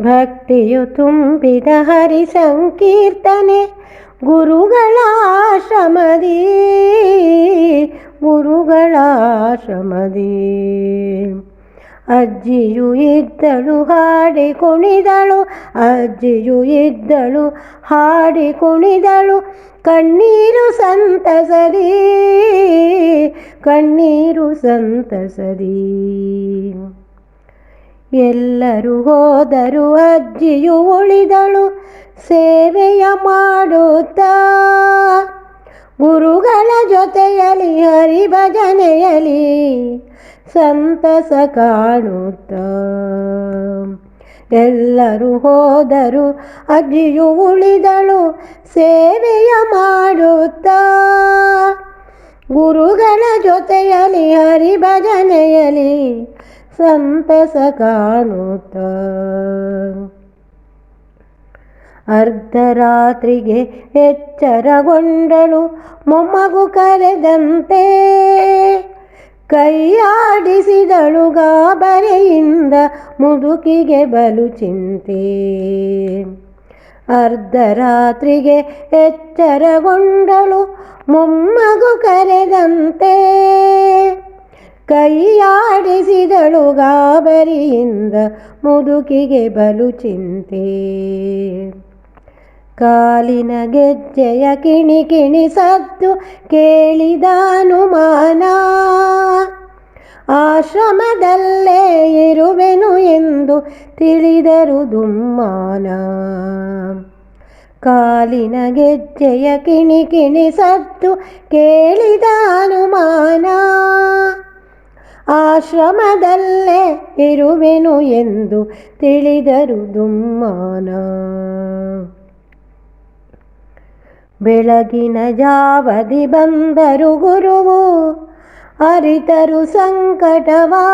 ಭಕ್ತಿಯು ತುಂಬಿದ ಹರಿ ಸಂಕೀರ್ತನೆ, ಗುರುಗಳ ಆಶ್ರಮದಿ ಗುರುಗಳ ಆಶ್ರಮದಿ. ಅಜ್ಜಿಯು ಇದ್ದಳು, ಹಾಡಿ ಕುಣಿದಳು, ಅಜ್ಜಿಯು ಇದ್ದಳು, ಹಾಡಿ ಕುಣಿದಳು, ಕಣ್ಣೀರು ಸಂತಸರಿ ಕಣ್ಣೀರು ಸಂತಸರಿ ಎಲ್ಲರೂ ಹೋದರು ಅಜ್ಜಿಯು ಉಳಿದಳು, ಸೇವೆಯ ಮಾಡುತ್ತಾ? ಗುರುಗಳ ಜೊತೆಯಲ್ಲಿ ಹರಿ ಭಜನೆಯಲ್ಲಿ ಸಂತಸ ಕಾಣುತ್ತ? ಎಲ್ಲರೂ ಹೋದರು ಅಜ್ಜಿಯು ಉಳಿದಳು, ಸೇವೆಯ ಮಾಡುತ್ತಾ? ಗುರುಗಳ ಜೊತೆಯಲಿ ಹರಿಭಜನೆಯಲಿ ಸಂತಸ ಕಾಣುತ್ತ ಅರ್ಧರಾತ್ರಿಗೆ ಎಚ್ಚರಗೊಂಡಳು ಮೊಮ್ಮಗು ಕರೆದಂತೆ. ಕೈಯಾಡಿಸಿದಳು ಗಾಬರೆಯಿಂದ ಮುದುಕಿಗೆ ಬಲು ಚಿಂತೆ. ಅರ್ಧರಾತ್ರಿಗೆ ಎಚ್ಚರಗೊಂಡಳು ಮೊಮ್ಮಗು ಕರೆದಂತೆ. ಕೈಯಾಡಿಸಿದಳು ಗಾಬರಿಯಿಂದ ಮುದುಕಿಗೆ ಬಲು ಚಿಂತೆ. ಕಾಲಿನ ಗೆಜ್ಜೆಯ ಕಿಣಿ ಕಿಣಿ ಸದ್ದು ಕೇಳಿದಾನುಮಾನ ಆಶ್ರಮದಲ್ಲೇ ಇರುವೆನು ಎಂದು ತಿಳಿದರು ದುಮ್ಮಾನ. ಕಾಲಿನ ಗೆಜ್ಜೆಯ ಕಿಣಿ ಕಿಣಿ ಸದ್ದು ಕೇಳಿದಾನುಮಾನ ಆಶ್ರಮದಲ್ಲೇ ಇರುವೆನು ಎಂದು ತಿಳಿದರು ದುಮ್ಮಾನ. ಬೆಳಗಿನ ಜಾವದಿ ಬಂದರು ಗುರುವು, ಅರಿತರು ಸಂಕಟವಾ.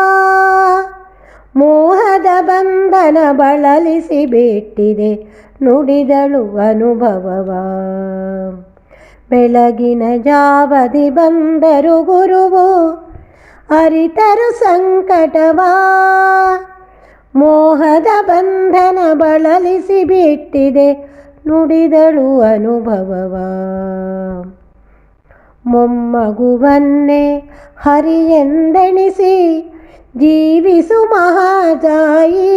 ಮೋಹದ ಬಂಧನ ಬಳಲಿಸಿ ಬಿಟ್ಟಿದೆ ನುಡಿದಳು ಅನುಭವವ. ಬೆಳಗಿನ ಜಾವದಿ ಬಂದರು ಗುರುವು ಅರಿತರು ಸಂಕಟವಾ? ಮೋಹದ ಬಂಧನ ಬಳಲಿಸಿ ಬಿಟ್ಟಿದೆ ನುಡಿದಳು ಅನುಭವವ. ಮೊಮ್ಮಗುವನ್ನೇ ಹರಿಯೆಂದೆಣಿಸಿ ಜೀವಿಸು ಮಹಾತಾಯಿ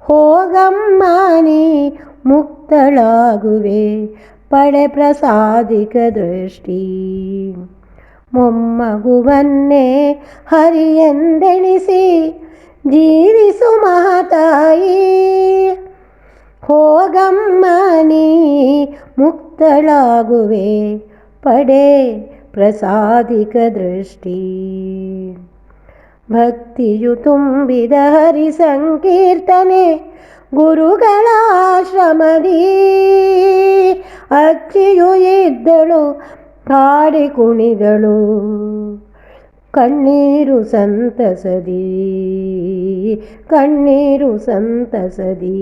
ಹೋಗಮ್ಮ, ನೀ ಮುಕ್ತಳಾಗುವೆ, ಪಡೆ ಪ್ರಸಾದಿಕ ದೃಷ್ಟಿ. ಮೊಮ್ಮಗುವನ್ನೇ ಹರಿಯೆಂದೆಣಿಸಿ, ಜೀವಿಸು ಮಹಾತಾಯಿ. ಹೋಗಮ್ಮ ನೀ ಮುಕ್ತಳಾಗುವೆ, ಪಡೆ ಪ್ರಸಾದಿಕ ದೃಷ್ಟಿ. ಭಕ್ತಿಯು ತುಂಬಿದ ಹರಿ ಸಂಕೀರ್ತನೆ ಗುರುಗಳ ಆಶ್ರಮದಿ. ಅಚ್ಚಿಯು ಇದ್ದಳು ಹಾಡಿ ಕುಣಿಗಳು ಕಣ್ಣೀರು ಸಂತಸದಿ ಕಣ್ಣೀರು ಸಂತಸದಿ.